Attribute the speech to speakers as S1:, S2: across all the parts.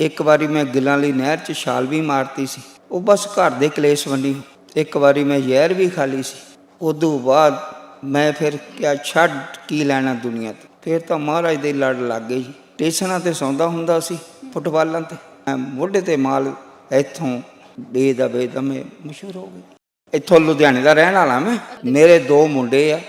S1: ਇੱਕ ਵਾਰੀ ਮੈਂ ਗਿੱਲਾਂ ਲਈ ਨਹਿਰ 'ਚ ਛਾਲ ਵੀ ਮਾਰਤੀ ਸੀ। ਉਹ ਬਸ ਘਰ ਦੇ ਕਲੇਸ਼ ਵੰਡੀ। ਇੱਕ ਵਾਰੀ ਮੈਂ ਜ਼ਹਿਰ ਵੀ ਖਾ ਲਈ ਸੀ। ਉਦੋਂ ਬਾਅਦ ਮੈਂ ਫਿਰ ਕਿਹਾ ਛੱਡ ਕੀ ਲੈਣਾ ਦੁਨੀਆ ਤੇ? ਫਿਰ ਤਾਂ ਮਹਾਰਾਜ ਦੇ ਲੜ ਲੱਗ ਗਏ ਜੀ। ਸਟੇਸ਼ਨਾਂ ਤੇ ਸੌਂਦਾ ਹੁੰਦਾ ਸੀ ਫੁੱਟਬਾਲਾਂ ਤੇ। ਮੈਂ ਮੋਢੇ ਤੇ ਮਾਲ ਇੱਥੋਂ ਬੇਦਾ ਬੇਦਮੇ ਮਸ਼ਹੂਰ ਹੋ ਗਈ। ਇੱਥੋਂ ਲੁਧਿਆਣੇ ਦਾ ਰਹਿਣ ਵਾਲਾ ਮੈਂ। ਮੇਰੇ ਦੋ ਮੁੰਡੇ ਆ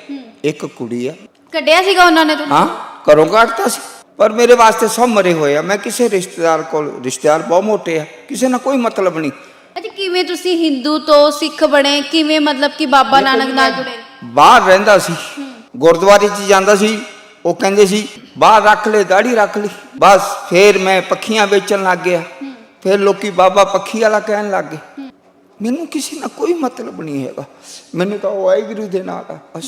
S1: ਇੱਕ ਕੁੜੀ ਆ।
S2: ਕੱਢਿਆ ਸੀਗਾ ਉਹਨਾਂ ਨੇ ਤੁਹਾਨੂੰ
S1: ਹਾਂ ਘਰੋਂ ਕੱਢਤਾ ਸੀ। ਪਰ ਮੇਰੇ ਵਾਸਤੇ ਸਭ ਮਰੇ ਹੋਏ ਆ। ਮੈਂ ਕਿਸੇ ਰਿਸ਼ਤੇਦਾਰ ਕੋਲ ਰਿਸ਼ਤੇਦਾਰ ਬਹੁਤ ਮੋਟੇ ਆ। ਕਿਸੇ ਨਾਲ ਕੋਈ ਮਤਲਬ ਨਹੀਂ।
S2: ਅੱਛਾ ਕਿਵੇਂ ਤੁਸੀਂ ਹਿੰਦੂ ਤੋਂ ਸਿੱਖ ਬਣੇ? ਕਿਵੇਂ ਮਤਲਬ ਕਿ ਬਾਬਾ ਨਾਨਕ ਨਾਲ ਜੁੜੇ?
S1: ਬਾਹਰ ਰਹਿੰਦਾ ਸੀ। ਗੁਰਦੁਆਰੇ 'ਚ ਜਾਂਦਾ ਸੀ। ਉਹ ਕਹਿੰਦੇ ਸੀ ਬਾਹਰ ਰੱਖ ਲੈ ਦਾੜੀ ਰੱਖ ਲਈ ਬਸ ਫੇਰ ਮੈਂ ਪੱਖੀਆਂ ਵੇਚਣ ਲੱਗ ਗਿਆ। ਫਿਰ ਲੋਕੀ ਬਾਬਾ ਪੱਖੀ ਵਾਲਾ ਕਹਿਣ ਲੱਗ ਗਏ। ਮੈਨੂੰ ਕਿਸੇ ਨਾਲ ਕੋਈ ਮਤਲਬ ਨਹੀਂ ਹੈਗਾ। ਮੈਨੂੰ ਤਾਂ ਉਹ ਵਾਹਿਗੁਰੂ ਦੇ ਨਾਲ ਆ। ਬਸ।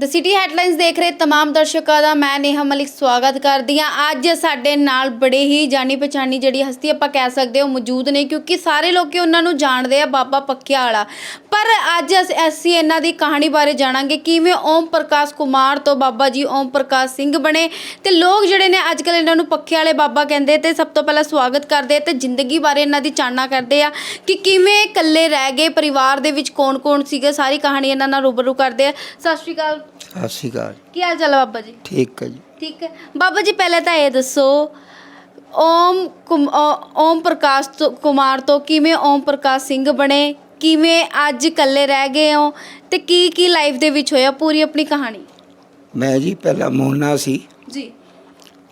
S2: ਦ ਸਿਟੀ ਹੈਡਲਾਈਨਸ ਦੇਖ ਰਹੇ तमाम ਦਰਸ਼ਕਾਂ ਦਾ ਮੈਂ ਨੇਹਾ ਮਲਿਕ ਸਵਾਗਤ ਕਰਦੀ ਹਾਂ ਅੱਜ ਸਾਡੇ ਨਾਲ ਬੜੇ ਹੀ ਜਾਣੀ ਪਛਾਣੀ ਜਿਹੜੀ ਹਸਤੀ ਆਪਾਂ ਕਹਿ ਸਕਦੇ ਹੋ ਮੌਜੂਦ ਨੇ ਕਿਉਂਕਿ ਸਾਰੇ ਲੋਕੀ ਉਹਨਾਂ ਨੂੰ ਜਾਣਦੇ ਆ ਬਾਬਾ ਪੱਕਿਆ ਵਾਲਾ ਪਰ ਅੱਜ ਅਸ- ਅਸੀਂ ਇਹਨਾਂ ਦੀ ਕਹਾਣੀ ਬਾਰੇ ਜਾਣਾਂਗੇ ਕਿਵੇਂ ਓਮ ਪ੍ਰਕਾਸ਼ ਕੁਮਾਰ ਤੋਂ ਬਾਬਾ ਜੀ ਓਮ ਪ੍ਰਕਾਸ਼ ਸਿੰਘ ਬਣੇ ਤੇ ਲੋਕ ਜਿਹੜੇ ਨੇ ਅੱਜ ਕੱਲ ਇਹਨਾਂ ਨੂੰ ਪੱਕੇ ਵਾਲੇ ਬਾਬਾ ਕਹਿੰਦੇ ਤੇ ਸਭ ਤੋਂ ਪਹਿਲਾਂ ਸਵਾਗਤ ਕਰਦੇ ਤੇ ਜ਼ਿੰਦਗੀ ਬਾਰੇ ਇਹਨਾਂ ਦੀ ਚਾਨਣਾ ਕਰਦੇ ਆ ਕਿ ਕਿਵੇਂ ਇਕੱਲੇ ਰਹਿ ਗਏ ਪਰਿਵਾਰ ਦੇ ਵਿੱਚ ਕੌਣ-ਕੌਣ ਸੀਗੇ ਸਾਰੀ ਕਹਾਣੀ ਇਹਨਾਂ ਨਾਲ ਰੂਬਰੂ ਕਰਦੇ ਆ ਸਤਿ ਸ਼੍ਰੀ ਅਕਾਲ
S1: ਸਤਿ ਸ਼੍ਰੀ ਅਕਾਲ।
S2: ਕੀ ਹਾਲ ਚਾਲ ਹੈ ਬਾਬਾ ਜੀ?
S1: ਠੀਕ ਹੈ ਜੀ।
S2: ਠੀਕ ਹੈ। ਬਾਬਾ ਜੀ ਪਹਿਲਾਂ ਤਾਂ ਇਹ ਦੱਸੋ ਓਮ ਕੁਮ- ਓ- ਓਮ ਪ੍ਰਕਾਸ਼ ਤੋਂ- ਕੁਮਾਰ ਤੋਂ ਕਿਵੇਂ ਓਮ ਪ੍ਰਕਾਸ਼ ਸਿੰਘ ਬਣੇ? ਕਿਵੇਂ ਅੱਜ ਇਕੱਲੇ ਰਹਿ ਗਏ ਹੋ? ਤੇ ਕੀ ਕੀ ਲਾਈਫ ਦੇ ਵਿੱਚ ਹੋਇਆ ਪੂਰੀ ਆਪਣੀ ਕਹਾਣੀ?
S1: ਮੈਂ ਜੀ ਪਹਿਲਾਂ ਮੋਨਾ ਸੀ।
S2: ਜੀ।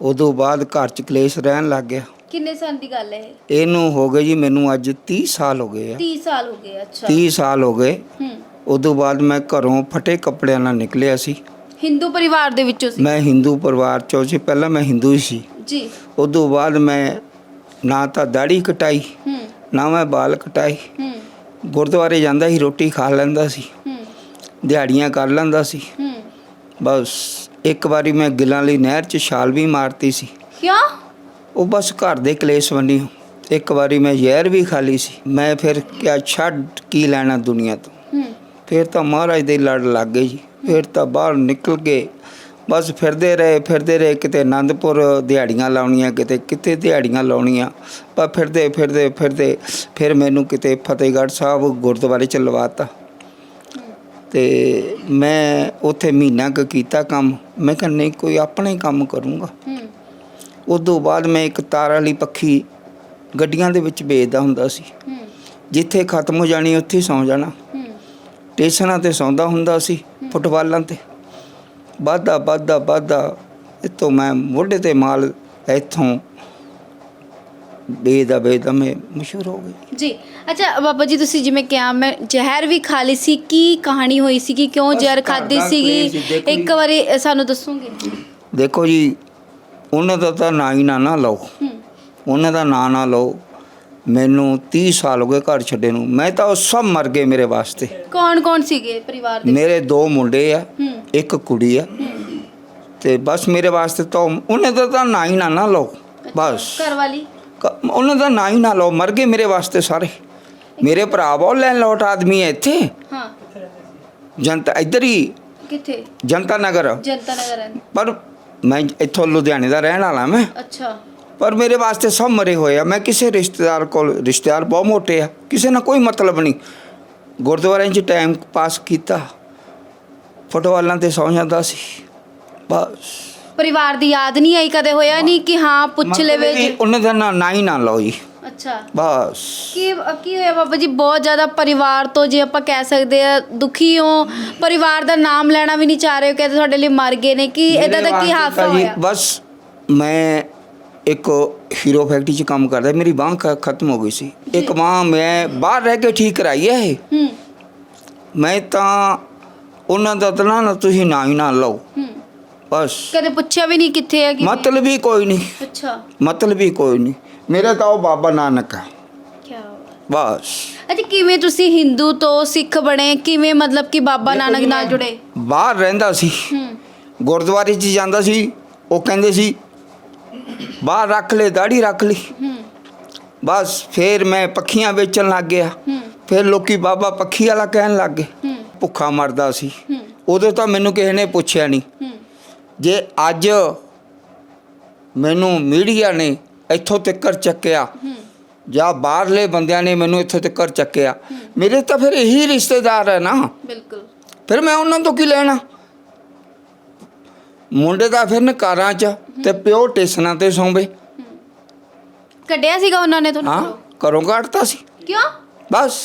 S1: ਉਦੋਂ ਬਾਅਦ ਘਰ 'ਚ ਕਲੇਸ਼ ਰਹਿਣ ਲੱਗ ਗਿਆ।
S2: ਕਿੰਨੇ ਸਾਲ ਦੀ ਗੱਲ ਹੈ ਇਹ?
S1: ਇਹਨੂੰ ਹੋ ਗਏ ਜੀ ਮੈਨੂੰ ਅੱਜ 30 ਸਾਲ ਹੋ ਗਏ ਆ।
S2: 30 ਸਾਲ ਹੋ ਗਏ ਅੱਛਾ।
S1: 30 ਸਾਲ ਹੋ ਗਏ।
S2: ਹੂੰ।
S1: ਉਦੋਂ ਬਾਅਦ ਮੈਂ ਘਰੋਂ ਫਟੇ ਕੱਪੜਿਆਂ ਨਾਲ ਨਿਕਲਿਆ ਸੀ।
S2: ਹਿੰਦੂ ਪਰਿਵਾਰ ਦੇ ਵਿੱਚੋਂ ਸੀ?
S1: ਮੈਂ ਹਿੰਦੂ ਪਰਿਵਾਰ ਚੋਂ ਸੀ ਪਹਿਲਾਂ ਮੈਂ ਹਿੰਦੂ ਹੀ ਸੀ।
S2: ਜੀ।
S1: ਉਦੋਂ ਬਾਅਦ ਮੈਂ ਨਾ ਤਾਂ ਦਾੜੀ ਕਟਾਈ
S2: ਹੂੰ।
S1: ਨਾ ਮੈਂ ਬਾਲ ਕਟਾਈ।
S2: ਹੂੰ।
S1: ਗੁਰਦੁਆਰੇ ਜਾਂਦਾ ਸੀ ਰੋਟੀ ਖਾ ਲੈਂਦਾ ਸੀ।
S2: ਹੂੰ।
S1: ਦਿਹਾੜੀਆਂ ਕਰ ਲੈਂਦਾ ਸੀ।
S2: ਹੂੰ।
S1: ਬਸ ਇੱਕ ਵਾਰੀ ਮੈਂ ਗਿੱਲਾਂ ਲਈ ਨਹਿਰ 'ਚ ਛਾਲ ਵੀ ਮਾਰਤੀ ਸੀ।
S2: ਕਿਉਂ?
S1: ਉਹ ਬਸ ਘਰ ਦੇ ਕਲੇਸ਼ ਵੰਡੀ ਇੱਕ ਵਾਰੀ ਮੈਂ ਜ਼ਹਿਰ ਵੀ ਖਾ ਲਈ ਸੀ। ਮੈਂ ਫਿਰ ਕਿਹਾ ਛੱਡ ਕੀ ਲੈਣਾ ਦੁਨੀਆ ਤੋਂ। ਫਿਰ ਤਾਂ ਮਹਾਰਾਜ ਦੇ ਲੜ ਲੱਗ ਗਏ ਜੀ ਫਿਰ ਤਾਂ ਬਾਹਰ ਨਿਕਲ ਗਏ ਬਸ ਫਿਰਦੇ ਰਹੇ ਫਿਰਦੇ ਰਹੇ ਕਿਤੇ ਆਨੰਦਪੁਰ ਦਿਹਾੜੀਆਂ ਲਾਉਣੀਆਂ ਕਿਤੇ ਕਿਤੇ ਦਿਹਾੜੀਆਂ ਲਾਉਣੀਆਂ। ਪਰ ਫਿਰਦੇ ਫਿਰਦੇ ਫਿਰਦੇ ਫਿਰ ਮੈਨੂੰ ਕਿਤੇ ਫਤਿਹਗੜ੍ਹ ਸਾਹਿਬ ਗੁਰਦੁਆਰੇ ਚ ਲਵਾਤਾ। ਤੇ ਮੈਂ ਉੱਥੇ ਮਹੀਨਾ ਕੁ ਕੀਤਾ ਕੰਮ। ਮੈਂ ਕਿਹਾ ਨਹੀਂ ਕੋਈ ਆਪਣਾ ਹੀ ਕੰਮ ਕਰੂੰਗਾ।
S2: ਹੂੰ।
S1: ਉਦੋਂ ਬਾਅਦ ਮੈਂ ਇੱਕ ਤਾਰ ਵਾਲੀ ਪੱਖੀ ਗੱਡੀਆਂ ਦੇ ਵਿੱਚ ਵੇਚਦਾ ਹੁੰਦਾ ਸੀ। ਜਿੱਥੇ ਖਤਮ ਹੋ ਜਾਣੀ ਉੱਥੇ ਸੌਂ ਜਾਣਾ। ਸਟੇਸ਼ਨਾਂ ਤੇ ਸੌਂਦਾ ਹੁੰਦਾ ਸੀ ਫੁੱਟਬਾਲਾਂ ਤੇ। ਵਾਧਾ ਵਾਧਾ ਵਾਧਾ ਇਤੋਂ ਮੈਂ ਮੋਢੇ ਤੇ ਮਾਲ ਇੱਥੋਂ ਬੇਦਾ ਬੇਦਮੇ ਮਸ਼ਹੂਰ ਹੋ ਗਈ
S2: ਜੀ ਅੱਛਾ ਬਾਬਾ ਜੀ ਤੁਸੀਂ ਜਿਵੇਂ ਕਿਹਾ ਮੈਂ ਜ਼ਹਿਰ ਵੀ ਖਾ ਲਈ ਸੀ ਕੀ ਕਹਾਣੀ ਹੋਈ ਸੀ ਕਿ ਕਿਉਂ ਜ਼ਹਿਰ ਖਾਦੀ ਸੀਗੀ? ਇੱਕ। ਵਾਰੀ ਸਾਨੂੰ ਦੱਸੋਗੇ?
S1: ਦੇਖੋ ਜੀ ਉਹਨਾਂ ਦਾ ਤਾਂ ਨਾਂ ਹੀ ਨਾ ਨਾ ਲਓ। ਉਹਨਾਂ ਦਾ ਨਾਂ ਨਾ ਲਓ। ਮੈਨੂੰ 30 ਸਾਲ ਹੋ ਗਏ ਘਰ ਛੱਡੇ ਨੂੰ। ਮੈਂ ਤਾਂ ਉਹ ਸਭ ਮਰ ਗਏ ਮੇਰੇ ਵਾਸਤੇ।
S2: ਕੌਣ ਕੌਣ ਸੀਗੇ ਪਰਿਵਾਰ ਦੇ?
S1: ਮੇਰੇ ਦੋ ਮੁੰਡੇ ਆ ਇੱਕ ਕੁੜੀ ਆ। ਤੇ ਬਸ ਮੇਰੇ ਵਾਸਤੇ ਤਾਂ ਉਹਨਾਂ ਦਾ ਤਾਂ ਨਾਂ ਹੀ ਨਾ ਨਾ ਲਓ ਬਸ।
S2: ਘਰ ਵਾਲੀ
S1: ਉਹਨਾਂ ਦਾ ਨਾਂ ਹੀ ਨਾ ਲਓ ਮਰ ਗਏ ਮੇਰੇ ਵਾਸਤੇ ਸਾਰੇ। ਮੇਰੇ ਭਰਾ ਬਹੁਤ ਲੈਣ ਲੋਟ ਆਦਮੀ ਹੈ ਇੱਥੇ।
S2: ਹਾਂ।
S1: ਜਨਤਾ ਇੱਧਰ ਹੀ।
S2: ਕਿੱਥੇ?
S1: ਜਨਤਾ ਨਗਰ।
S2: ਜਨਤਾ ਨਗਰ।
S1: ਪਰ ਮੈਂ ਇੱਥੋਂ ਲੁਧਿਆਣੇ ਦਾ ਰਹਿਣ ਵਾਲਾ ਮੈਂ।
S2: ਅੱਛਾ।
S1: ਪਰ ਮੇਰੇ ਵਾਸਤੇ ਸਭ ਮਰੇ ਹੋਏ ਆ। ਮੈਂ ਕਿਸੇ ਰਿਸ਼ਤੇਦਾਰ ਕੋਲ ਰਿਸ਼ਤੇਦਾਰ ਬਹੁਤ ਮੋਟੇ ਆ। ਕਿਸੇ ਨਾਲ ਕੋਈ ਮਤਲਬ ਨਹੀਂ। ਗੁਰਦੁਆਰਿਆਂ 'ਚ ਟਾਈਮ ਪਾਸ ਕੀਤਾ। ਫੁੱਟਬਾਲਾਂ ਤੇ ਸੌਂ ਜਾਂਦਾ ਸੀ। ਬਸ।
S2: ਪਰਿਵਾਰ ਦੀ ਯਾਦ ਨਹੀਂ ਆਈ ਕਦੇ ਹੋਇਆ ਨਹੀਂ ਕਿ ਹਾਂ ਪੁੱਛ ਲਵੇ ਜੀ
S1: ਉਹਨਾਂ ਦਾ ਨਾਂ ਨਾ ਹੀ ਨਾ ਲਓ ਜੀ।
S2: ਅੱਛਾ।
S1: ਬਸ।
S2: ਕੀ ਕੀ ਹੋਇਆ ਬਾਬਾ ਜੀ? ਬਹੁਤ ਜ਼ਿਆਦਾ ਪਰਿਵਾਰ ਤੋਂ ਜੇ ਆਪਾਂ ਕਹਿ ਸਕਦੇ ਆ ਦੁਖੀ ਹੋ ਪਰਿਵਾਰ ਦਾ ਨਾਮ ਲੈਣਾ ਵੀ ਨਹੀਂ ਚਾਹ ਰਹੇ ਹੋ ਕਹਿੰਦੇ ਤੁਹਾਡੇ ਲਈ ਮਰ ਗਏ ਨੇ। ਕੀ ਇਦਾਂ ਦਾ ਕੀ ਹਾਦਸਾ ਹੋਇਆ?
S1: ਬਸ ਮੈਂ ਇੱਕ ਹੀਰੋ ਫੈਕਟਰੀ 'ਚ ਕੰਮ ਕਰਦਾ ਮੇਰੀ ਬਾਂਹ ਖਤਮ ਹੋ ਗਈ ਸੀ। ਇੱਕ ਬਾਂਹ ਮੈਂ ਬਾਹਰ ਰਹਿ ਕੇ ਠੀਕ ਕਰਾਈ ਹੈ ਇਹ।
S2: ਹੂੰ।
S1: ਮੈਂ ਤਾਂ ਉਹਨਾਂ ਦਾ ਤਾਂ ਨਾ ਤੁਸੀਂ ਨਾ ਹੀ ਨਾ ਲਓ।
S2: ਹੂੰ।
S1: ਬਸ।
S2: ਕਦੇ ਪੁੱਛਿਆ ਵੀ ਨਹੀਂ ਕਿੱਥੇ ਹੈ ਕਿ
S1: ਮਤਲਬ ਹੀ ਕੋਈ ਨਹੀਂ।
S2: ਅੱਛਾ।
S1: ਮਤਲਬ ਹੀ ਕੋਈ ਨਹੀਂ। ਮੇਰਾ ਤਾਂ ਉਹ ਬਾਬਾ ਨਾਨਕ ਹੈ
S2: ਕੀ
S1: ਬਸ।
S2: ਅੱਛਾ ਕਿਵੇਂ ਤੁਸੀਂ ਹਿੰਦੂ ਤੋਂ ਸਿੱਖ ਬਣੇ? ਕਿਵੇਂ ਮਤਲਬ ਕਿ ਬਾਬਾ ਨਾਨਕ ਨਾਲ ਜੁੜੇ?
S1: ਬਾਹਰ ਰਹਿੰਦਾ ਸੀ।
S2: ਹੂੰ।
S1: ਗੁਰਦੁਆਰੇ 'ਚ ਜਾਂਦਾ ਸੀ ਉਹ ਕਹਿੰਦੇ ਸੀ ਬਾਹਰ ਰੱਖ ਲੈ ਦਾੜੀ ਰੱਖ ਲਈ। ਬਸ ਫੇਰ ਮੈਂ ਪੱਖੀਆਂ ਵੇਚਣ ਲੱਗ ਗਿਆ। ਫਿਰ ਲੋਕੀ ਬਾਬਾ ਪੱਖੀ ਵਾਲਾ ਕਹਿਣ ਲੱਗ ਗਏ। ਭੁੱਖਾ ਮਰਦਾ ਸੀ। ਉਦੋਂ ਤਾਂ ਮੈਨੂੰ ਕਿਸੇ ਨੇ ਪੁੱਛਿਆ ਨਹੀਂ। ਜੇ ਅੱਜ 30 ਸਾਲ ਹੋ ਗਏ ਘਰ ਛੱਡੇ ਨੂੰ ਮੈਂ ਤਾਂ ਉਹ ਸਭ ਮਰ ਗਏ ਮੇਰੇ ਵਾਸਤੇ ਸਾਰੇ
S2: ਹੂੰ
S1: ਮੇਰੇ ਭਰਾ ਬਹੁਤ ਲੈਣ ਲੋਟ ਆਦਮੀ ਹੈ ਇੱਥੇ
S2: ਹੂੰ
S1: ਜਨਤਾ ਇੱਧਰ ਹੀ ਮੈਨੂੰ ਮੀਡੀਆ ਨੇ ਇੱਥੋਂ ਤੱਕ ਚੱਕਿਆ ਜਾਂ ਬਾਹਰਲੇ ਬੰਦਿਆਂ ਨੇ ਮੈਨੂੰ ਇੱਥੋਂ ਤੱਕ ਚੱਕਿਆ ਮੇਰੇ ਤਾਂ ਫਿਰ ਇਹੀ ਰਿਸ਼ਤੇਦਾਰ ਹੈ ਨਾ।
S2: ਬਿਲਕੁਲ।
S1: ਫਿਰ ਮੈਂ ਉਹਨਾਂ ਤੋਂ ਕੀ ਲੈਣਾ? ਮੁੰਡੇ ਦਾ ਫਿਰ ਕਾਰਾਂ 'ਚ ਤੇ ਪਿਓ ਟੇਸ਼ਨਾਂ ਤੇ ਸੌਂਵੇ।
S2: ਕੱਢਿਆ ਸੀਗਾ ਉਹਨਾਂ ਨੇ ਤੁਹਾਨੂੰ
S1: ਹਾਂ
S2: ਘਰੋਂ?
S1: ਕੱਢਤਾ ਸੀ।
S2: ਕਿਉਂ?
S1: ਬਸ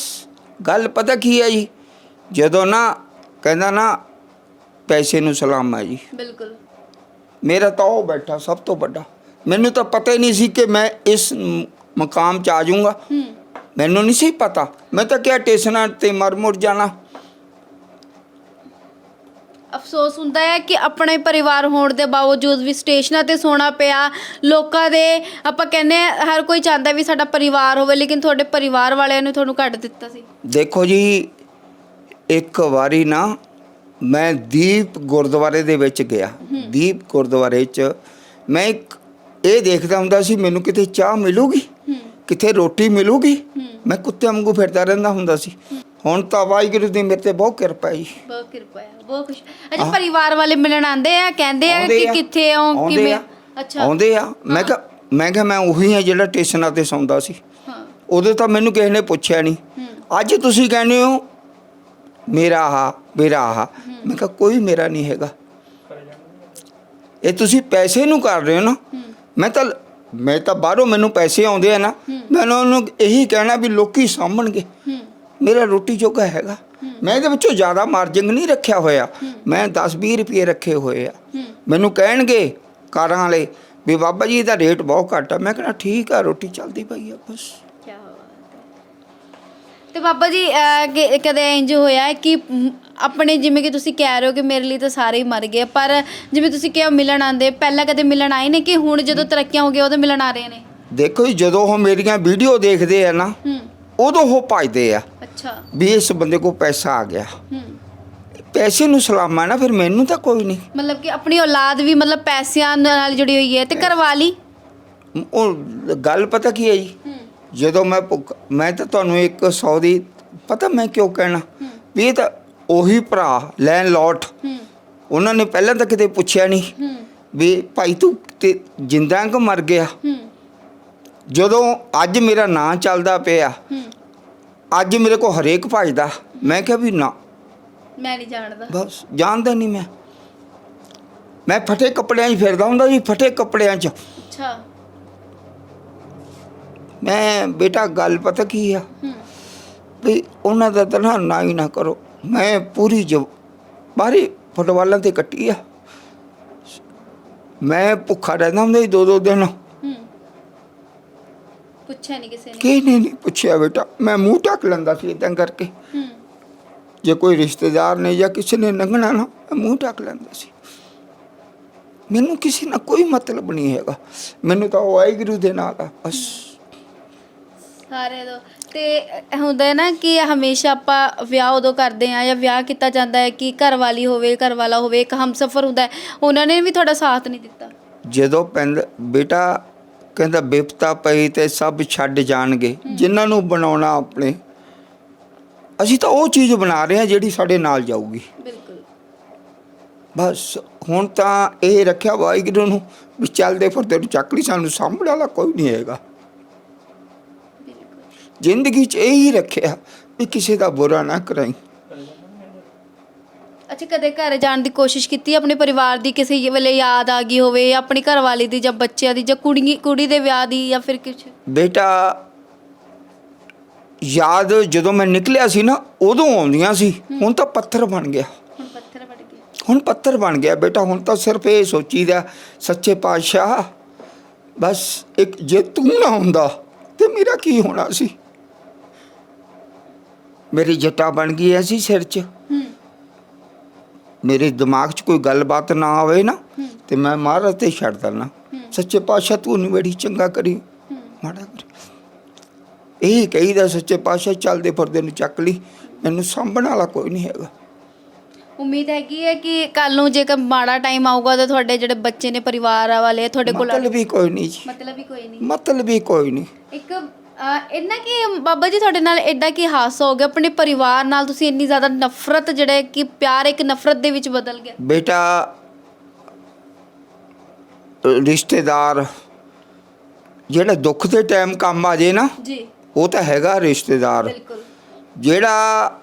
S1: ਗੱਲ ਪਤਾ ਕੀ ਹੈ ਜੀ? ਜਦੋਂ ਨਾ ਕਹਿੰਦਾ ਨਾ ਪੈਸੇ ਨੂੰ ਸਲਾਮ ਹੈ ਜੀ।
S2: ਬਿਲਕੁਲ।
S1: ਮੇਰਾ ਤਾਂ ਉਹ ਬੈਠਾ ਸਭ ਤੋਂ ਵੱਡਾ। ਮੈਨੂੰ ਤਾਂ ਪਤਾ ਹੀ ਨਹੀਂ ਸੀ ਕਿ ਮੈਂ ਇਸ ਮਕਾਮ 'ਚ ਆ ਜਾਊਂਗਾ। ਮੈਨੂੰ ਨਹੀਂ ਸੀ ਪਤਾ। ਮੈਂ ਤਾਂ ਕਿਹਾ ਟੇਸ਼ਨਾਂ ਤੇ ਮਰ ਮੁਰ ਜਾਣਾ।
S2: ਅਫਸੋਸ ਹੁੰਦਾ ਹੈ ਕਿ ਆਪਣੇ ਪਰਿਵਾਰ ਹੋਣ ਦੇ ਬਾਵਜੂਦ ਵੀ ਸਟੇਸ਼ਨਾਂ ਤੇ ਸੋਣਾ ਪਿਆ ਲੋਕਾਂ ਦੇ ਆਪਾਂ ਕਹਿੰਦੇ ਹਰ ਕੋਈ ਚਾਹੁੰਦਾ ਵੀ ਸਾਡਾ ਪਰਿਵਾਰ ਹੋਵੇ ਲੇਕਿਨ ਤੁਹਾਡੇ ਪਰਿਵਾਰ ਵਾਲਿਆਂ ਨੇ ਤੁਹਾਨੂੰ ਕੱਢ ਦਿੱਤਾ ਸੀ।
S1: ਦੇਖੋ ਜੀ ਇੱਕ ਵਾਰੀ ਨਾ ਮੈਂ ਦੀਪ ਗੁਰਦੁਆਰੇ ਦੇ ਵਿੱਚ ਗਿਆ। ਦੀਪ ਗੁਰਦੁਆਰੇ 'ਚ ਮੈਂ ਇੱਕ ਇਹ ਦੇਖਦਾ ਹੁੰਦਾ ਸੀ ਮੈਨੂੰ ਕਿਤੇ ਚਾਹ ਮਿਲੂਗੀ? ਕਿਤੇ ਰੋਟੀ ਮਿਲੂਗੀ? ਮੈਂ ਕੁੱਤੇ ਵਾਂਗੂ ਫਿਰਦਾ ਰਹਿੰਦਾ ਹੁੰਦਾ ਸੀ। ਹੁਣ ਤਾਂ ਵਾਹਿਗੁਰੂ ਦੀ ਮੇਰੇ ਤੇ ਬਹੁਤ ਕਿਰਪਾ ਹੈ ਜੀ।
S2: ਬਹੁਤ ਕਿਰਪਾ ਹੈ ਬਹੁਤ ਖੁਸ਼। ਅੱਛਾ ਪਰਿਵਾਰ ਵਾਲੇ ਮਿਲਣ ਆਉਂਦੇ ਆ ਕਹਿੰਦੇ ਆ
S1: ਆਉਂਦੇ
S2: ਕਿ
S1: ਆ,
S2: ਕਿੱਥੇ ਹੋ
S1: ਆਉਂਦੇ
S2: ਕਿਵੇਂ?
S1: ਆ,
S2: ਅੱਛਾ।
S1: ਆਉਂਦੇ ਆ। ਮੈਂ ਕਿਹਾ ਮੈਂ ਕਿਹਾ ਮੈਂ ਉਹੀ ਹਾਂ ਜਿਹੜਾ ਸਟੇਸ਼ਨਾਂ ਤੇ ਸੌਂਦਾ ਸੀ।
S2: ਹਾਂ।
S1: ਉਦੋਂ ਤਾਂ ਮੈਨੂੰ ਕਿਸੇ ਨੇ ਪੁੱਛਿਆ ਨਹੀਂ। ਅੱਜ ਤੁਸੀਂ ਕਹਿੰਦੇ ਹੋ ਮੇਰਾ ਆਹ ਮੇਰਾ ਆਹ ਮੈਂ ਕਿਹਾ ਕੋਈ ਮੇਰਾ ਨਹੀਂ ਹੈਗਾ। ਇਹ ਤੁਸੀਂ ਪੈਸੇ ਨੂੰ ਕਰ ਰਹੇ ਹੋ ਨਾ। ਮੈਂ ਤਾਂ ਮੈਂ ਤਾਂ ਬਾਹਰੋਂ ਮੈਨੂੰ ਪੈਸੇ ਆਉਂਦੇ ਆ ਨਾ। ਮੈਂ ਉਹਨਾਂ ਨੂੰ ਇਹੀ ਕਹਿਣਾ ਵੀ ਲੋਕੀ ਸਾਂਭਣਗੇ।
S2: ਹੂੰ।
S1: ਮੇਰਾ ਰੋਟੀ ਜੋਗਾ ਹੈਗਾ। ਮੈਂ ਇਹਦੇ ਵਿੱਚੋਂ ਜ਼ਿਆਦਾ ਮਾਰਜਿੰਗ ਨਹੀਂ ਰੱਖਿਆ ਹੋਇਆ। ਮੈਂ 10-20 ਰੁਪਏ ਰੱਖੇ ਹੋਏ ਆ। ਮੈਨੂੰ ਕਹਿਣਗੇ ਕਾਰਾਂ ਵਾਲੇ ਵੀ ਬਾਬਾ ਜੀ ਇਹਦਾ ਰੇਟ ਬਹੁਤ ਘੱਟ ਆ। ਮੈਂ ਕਹਿੰਦਾ ਠੀਕ ਆ ਰੋਟੀ ਚੱਲਦੀ ਪਈ ਆ ਬਸ।
S2: ਤੇ ਬਾਬਾ ਜੀ ਕਦੇ ਇੰਜ ਹੋਇਆ ਕਿ ਆਪਣੇ ਜਿਵੇਂ ਕਿ ਤੁਸੀਂ ਕਹਿ ਰਹੇ ਹੋ ਕਿ ਮੇਰੇ ਲਈ ਤਾਂ ਸਾਰੇ ਹੀ ਮਰ ਗਏ ਪਰ ਜਿਵੇਂ ਤੁਸੀਂ ਕਿਹਾ ਮਿਲਣ ਆਂਦੇ ਪਹਿਲਾਂ ਕਦੇ ਮਿਲਣ ਆਏ ਨੇ ਕਿ ਹੁਣ ਜਦੋਂ ਤਰੱਕੀਆਂ ਹੋ ਗਈਆਂ ਉਦੋਂ ਮਿਲਣ ਆ ਰਹੇ ਨੇ?
S1: ਦੇਖੋ ਜੀ ਜਦੋਂ ਉਹ ਮੇਰੀਆਂ ਵੀਡੀਓ ਦੇਖਦੇ ਆ ਨਾ ਉਦੋਂ ਉਹ ਭਜਦੇ ਆ
S2: ਅੱਛਾ।
S1: ਵੀ ਇਸ ਬੰਦੇ ਕੋਲ ਪੈਸਾ ਆ ਗਿਆ।
S2: ਹੂੰ।
S1: ਪੈਸੇ ਨੂੰ ਸਲਾਮਾ ਨਾ ਫਿਰ ਮੈਨੂੰ ਤਾਂ ਕੋਈ ਨਹੀਂ।
S2: ਮਤਲਬ ਕਿ ਆਪਣੀ ਔਲਾਦ ਵੀ ਮਤਲਬ ਪੈਸਿਆਂ ਨਾਲ ਜੁੜੀ ਹੋਈ ਹੈ ਤੇ ਕਰਵਾ ਲਈ?
S1: ਉਹ ਗੱਲ ਪਤਾ ਕੀ ਹੈ ਜੀ? ਜਦੋਂ ਮੈਂ ਮੈਂ ਤਾਂ ਤੁਹਾਨੂੰ ਇੱਕ 100 ਦੀ ਪਤਾ ਮੈਂ ਕਿਉਂ ਕਹਿਣਾ? ਵੀ ਇਹ ਤਾਂ ਉਹੀ ਭਰਾ ਲੈਣ ਲੋਟ। ਉਹਨਾਂ ਨੇ ਪਹਿਲਾਂ ਤਾਂ ਕਿਤੇ ਪੁੱਛਿਆ ਨਹੀਂ ਵੀ ਭਾਈ ਤੂੰ ਤੇ ਜਿੰਦਾ ਕਿ ਮਰ ਗਿਆ। ਜਦੋਂ ਅੱਜ ਮੇਰਾ ਨਾਂ ਚੱਲਦਾ ਪਿਆ ਅੱਜ ਮੇਰੇ ਕੋ ਹਰੇਕ ਭਜਦਾ। ਮੈਂ ਕਿਹਾ ਵੀ ਨਾ।
S2: ਮੈਂ ਨਹੀਂ ਜਾਣਦਾ।
S1: ਬਸ ਜਾਣਦਾ ਨਹੀਂ ਮੈਂ। ਮੈਂ ਫਟੇ ਕੱਪੜਿਆਂ 'ਚ ਫਿਰਦਾ ਹੁੰਦਾ ਜੀ ਫਟੇ ਕੱਪੜਿਆਂ 'ਚ।
S2: ਅੱਛਾ।
S1: ਮੈਂ ਬੇਟਾ ਗੱਲ ਪਤਾ ਕੀ ਆ? ਵੀ ਉਹਨਾਂ ਦਾ ਤਾਂ ਨਾ ਹੀ ਨਾ ਕਰੋ। ਮੈਂ ਪੂਰੀ ਜੋ ਬਾਹਰੀ ਫੁੱਟਬਾਲਾਂ ਤੇ ਕੱਟੀ ਆ। ਮੈਂ ਭੁੱਖਾ ਰਹਿੰਦਾ ਹੁੰਦਾ ਸੀ ਦੋ ਦੋ ਦਿਨ।
S2: ਪੁੱਛਿਆ ਨਹੀਂ ਕਿਸੇ ਨੇ।
S1: ਕੀ ਨਹੀਂ ਨਹੀਂ ਪੁੱਛਿਆ ਬੇਟਾ? ਮੈਂ ਮੂੰਹ ਢੱਕ ਲੈਂਦਾ ਸੀ ਇਦਾਂ ਕਰਕੇ।
S2: ਹੂੰ।
S1: ਜੇ ਕੋਈ ਰਿਸ਼ਤੇਦਾਰ ਨੇ ਜਾਂ ਕਿਸੇ ਨੇ ਲੰਘਣਾ ਨਾ ਮੈਂ ਮੂੰਹ ਢੱਕ ਲੈਂਦਾ ਸੀ। ਮੈਨੂੰ ਕਿਸੇ ਨਾਲ ਕੋਈ ਮਤਲਬ ਨਹੀਂ ਹੈਗਾ। ਮੈਨੂੰ ਤਾਂ ਉਹ ਵਾਹਿਗੁਰੂ ਦੇ ਨਾਲ ਆ ਬਸ।
S2: ਸਾਰੇ ਦੋ। ਤੇ ਅਹ ਹੁੰਦਾ ਹੈ ਨਾ ਕਿ ਹਮੇਸ਼ਾ ਆਪਾਂ ਵਿਆਹ ਉਦੋਂ ਕਰਦੇ ਆ ਜਾਂ ਵਿਆਹ ਕੀਤਾ ਜਾਂਦਾ ਹੈ ਕਿ ਘਰ ਵਾਲੀ ਹੋਵੇ ਘਰ ਵਾਲਾ ਹੋਵੇ ਇੱਕ ਹਮਸਫਰ ਹੁੰਦਾ ਹੈ। ਉਹਨਾਂ ਨੇ ਵੀ ਤੁਹਾਡਾ ਸਾਥ ਨਹੀਂ ਦਿੱਤਾ।
S1: ਜਦੋਂ ਪੈਂਦਾ ਬੇਟਾ ਕਹਿੰਦਾ ਬਿਪਤਾ ਪਈ ਤੇ ਸਭ ਛੱਡ ਜਾਣਗੇ। ਜਿਨ੍ਹਾਂ ਨੂੰ ਬਣਾਉਣਾ ਆਪਣੇ। ਅਸੀਂ ਤਾਂ ਉਹ ਚੀਜ਼ ਬਣਾ ਰਹੇ ਹਾਂ ਜਿਹੜੀ ਸਾਡੇ ਨਾਲ ਜਾਊਗੀ।
S2: ਬਿਲਕੁਲ।
S1: ਬਸ ਹੁਣ ਤਾਂ ਇਹ ਰੱਖਿਆ ਵਾਹਿਗੁਰੂ ਨੂੰ ਵੀ ਚੱਲਦੇ ਫਿਰਦੇ ਨੂੰ ਚੱਕ ਲਈ ਸਾਨੂੰ ਸਾਂਭਣ ਵਾਲਾ ਕੋਈ ਨਹੀਂ ਹੈਗਾ। ਜ਼ਿੰਦਗੀ 'ਚ ਇਹ ਰੱਖਿਆ ਵੀ ਕਿਸੇ ਦਾ ਬੁਰਾ ਨਾ ਕਰਾਈ।
S2: ਅੱਛਾ ਕਦੇ ਘਰ ਜਾਣ ਦੀ ਕੋਸ਼ਿਸ਼ ਕੀਤੀ ਆਪਣੇ ਪਰਿਵਾਰ ਦੀ ਕਿਸੇ ਵੇਲੇ ਯਾਦ ਆ ਗਈ ਹੋਵੇ ਜਾਂ ਆਪਣੀ ਘਰ ਵਾਲੀ ਦੀ ਜਾਂ ਬੱਚਿਆਂ ਦੀ ਜਾਂ ਕੁੜੀ ਕੁੜੀ ਦੇ ਵਿਆਹ ਦੀ ਜਾਂ ਫਿਰ ਕੁਝ
S1: ਬੇਟਾ ਯਾਦ ਜਦੋਂ ਮੈਂ ਨਿਕਲਿਆ ਸੀ ਨਾ ਉਦੋਂ ਆਉਂਦੀਆਂ ਸੀ। ਹੁਣ ਤਾਂ ਪੱਥਰ ਬਣ ਗਿਆ।
S2: ਹੁਣ ਪੱਥਰ ਵੜ ਗਏ
S1: ਹੁਣ ਪੱਥਰ ਬਣ ਗਿਆ ਬੇਟਾ ਹੁਣ ਤਾਂ ਸਿਰਫ ਇਹ ਸੋਚੀਦਾ ਸੱਚੇ ਪਾਤਸ਼ਾਹ ਬਸ ਇੱਕ ਜੇ ਤੂੰ ਨਾ ਹੁੰਦਾ ਤੇ ਮੇਰਾ ਕੀ ਹੋਣਾ ਸੀ? ਮੇਰੀ ਜਟਾ ਬਣ ਗਈ ਐਸੀ ਸਿਰ 'ਚ।
S2: ਹੂੰ।
S1: ਮੇਰੇ ਦਿਮਾਗ 'ਚ ਕੋਈ ਗੱਲਬਾਤ ਨਾ ਆਵੇ ਨਾ ਤੇ ਮੈਂ ਮਹਾਰਾਜ ਤੇ ਛੱਡ ਦਣਾ। ਸੱਚੇ ਪਾਤਸ਼ਾਹ ਤੂੰ ਨਹੀਂ ਬੜੀ ਚੰਗਾ ਕਰੀ। ਮਾੜਾ ਕਰੀ। ਇਹੀ ਕਹੀਦਾ ਸੱਚੇ ਪਾਤਸ਼ਾਹ ਚੱਲਦੇ ਫਿਰਦੇ ਨੂੰ ਚੱਕ ਲਈ। ਮੈਨੂੰ ਸਾਂਭਣ ਵਾਲਾ ਕੋਈ ਨਹੀਂ ਹੈਗਾ।
S2: ਉਮੀਦ ਹੈਗੀ ਹੈ ਕਿ ਕੱਲ ਨੂੰ ਜੇਕਰ ਮਾੜਾ ਟਾਈਮ ਆਊਗਾ ਤਾਂ ਤੁਹਾਡੇ ਜਿਹੜੇ ਬੱਚੇ ਨੇ ਪਰਿਵਾਰ ਵਾਲੇ ਤੁਹਾਡੇ ਕੋਲ
S1: ਮਤਲਬ ਵੀ ਕੋਈ ਨਹੀਂ ਜੀ।
S2: ਮਤਲਬ ਹੀ ਕੋਈ ਨਹੀਂ।
S1: ਮਤਲਬ ਵੀ ਕੋਈ ਨਹੀਂ।
S2: ਇੱਕ ਇੰਨਾ ਕਿ ਬਾਬਾ ਜੀ ਤੁਹਾਡੇ ਨਾਲ ਐਡਾ ਕੀ ਹਾਦਸਾ ਹੋ ਗਿਆ ਆਪਣੇ ਪਰਿਵਾਰ ਨਾਲ ਤੁਸੀਂ ਇੰਨੀ ਜ਼ਿਆਦਾ ਨਫ਼ਰਤ ਜਿਹੜੇ ਕਿ ਪਿਆਰ ਇੱਕ ਨਫ਼ਰਤ ਦੇ ਵਿੱਚ ਬਦਲ ਗਿਆ।
S1: ਬੇਟਾ ਰਿਸ਼ਤੇਦਾਰ ਜਿਹੜਾ ਦੁੱਖ ਦੇ ਟਾਈਮ ਕੰਮ ਆ ਜੇ ਨਾ
S2: ਜੀ।
S1: ਉਹ ਤਾਂ ਹੈਗਾ ਰਿਸ਼ਤੇਦਾਰ।
S2: ਬਿਲਕੁਲ।
S1: ਜਿਹੜਾ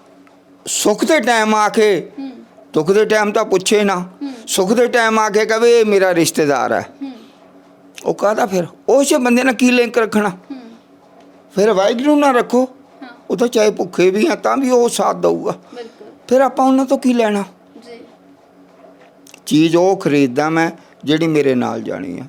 S1: ਸੁੱਖ ਦੇ ਟਾਈਮ ਆ ਕੇ ਦੁੱਖ ਦੇ ਟਾਈਮ ਤਾਂ ਪੁੱਛੇ ਨਾ ਸੁੱਖ ਦੇ ਟਾਈਮ ਆ ਕੇ ਕਹੇ ਮੇਰਾ ਰਿਸ਼ਤੇਦਾਰ ਹੈ। ਉਹ ਕਹਦਾ ਫਿਰ? ਉਸ ਬੰਦੇ ਨਾਲ ਕੀ ਲਿੰਕ ਰੱਖਣਾ? ਫਿਰ ਵਾਹਿਗੁਰੂ ਨਾਲ ਰੱਖੋ। ਉਹ ਤਾਂ ਚਾਹੇ ਭੁੱਖੇ ਵੀ ਆ ਤਾਂ ਵੀ ਉਹ ਸਾਥ ਦਊਗਾ। ਫਿਰ ਆਪਾਂ ਉਹਨਾਂ ਤੋਂ ਕੀ ਲੈਣਾ?
S2: ਜੀ।
S1: ਚੀਜ਼ ਉਹ ਖਰੀਦਦਾ ਮੈਂ ਜਿਹੜੀ ਮੇਰੇ ਨਾਲ ਜਾਣੀ ਆ।